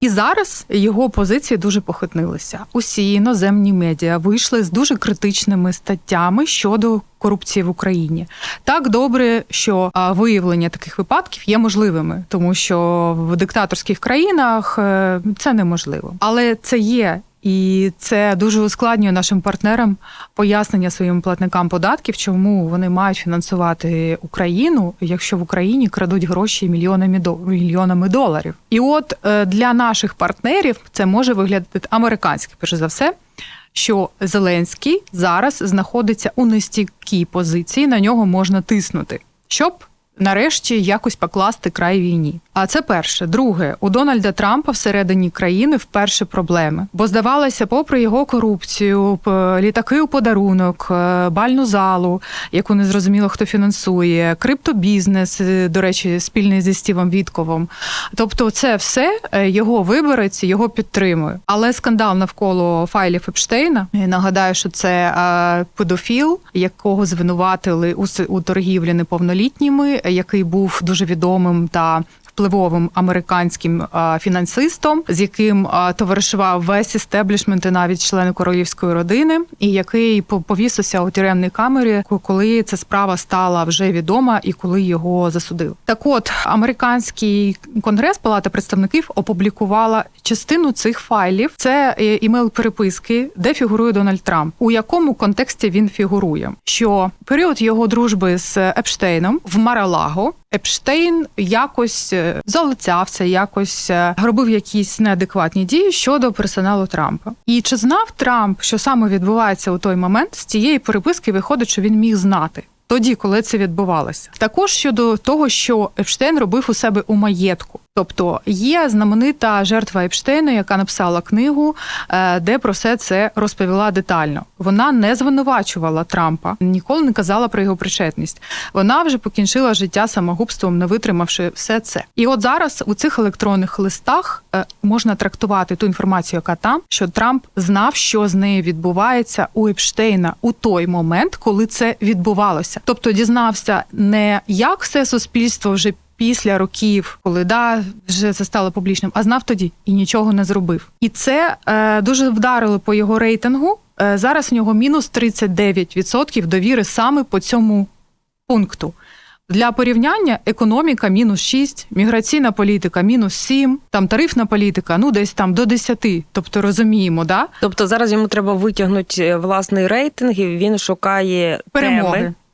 І зараз його позиції дуже похитнилися. Усі іноземні медіа вийшли з дуже критичними статтями щодо корупції в Україні. Так добре, що виявлення таких випадків є можливими, тому що в диктаторських країнах е, це неможливо. Але це є. І це дуже ускладнює нашим партнерам пояснення своїм платникам податків, чому вони мають фінансувати Україну, якщо в Україні крадуть гроші мільйонами мільйонами доларів. І от е, для наших партнерів це може виглядати американське, перш за все. Що Зеленський зараз знаходиться у нестійкій позиції, на нього можна тиснути, щоб нарешті якось покласти край війні. А це перше. Друге, у Дональда Трампа всередині країни вперше проблеми. Бо здавалося, попри його корупцію, літаки у подарунок, е, бальну залу, яку не зрозуміло хто фінансує, криптобізнес, е, до речі, спільний зі Стівом Вітковим. Тобто, це все е, його виборець, його підтримує. Але скандал навколо файлів Епштейна. Нагадаю, що це педофіл, якого звинуватили у торгівлі неповнолітніми, який був дуже відомим та. Впливовим американським фінансистом, з яким товаришував весь істеблішмент і навіть члени королівської родини, і який по- повісився у тюремній камері, коли ця справа стала вже відома і коли його засудили. Так, от американський конгрес, палата представників, опублікувала частину цих файлів. Це е, імейл переписки, де фігурує Дональд Трамп. У якому контексті він фігурує? Що період його дружби з Епштейном в Маралаго Епштейн якось е, залицявся, якось е, робив якісь неадекватні дії щодо персоналу Трампа. І чи знав Трамп, що саме відбувається у той момент? З цієї переписки виходить, що він міг знати. Тоді, коли це відбувалося, також щодо того, що Епштейн робив у себе у маєтку. Тобто є знаменита жертва Епштейна, яка написала книгу, е, де про все це розповіла детально. Вона не звинувачувала Трампа, ніколи не казала про його причетність. Вона вже покінчила життя самогубством, не витримавши все це. І от зараз у цих електронних листах е, можна трактувати ту інформацію, яка там, що Трамп знав, що з нею відбувається у Епштейна у той момент, коли це відбувалося. Тобто дізнався не як все суспільство вже. Після років, коли да вже це стало публічним, а знав тоді і нічого не зробив. І це е, дуже вдарило по його рейтингу. Е, зараз в нього мінус 39% довіри саме по цьому пункту. Для порівняння економіка мінус 6, міграційна політика мінус 7, там тарифна політика, ну десь там до 10. Тобто розуміємо, да? Тобто зараз йому треба витягнути е, власний рейтинг, і він шукає Перемоги. теми.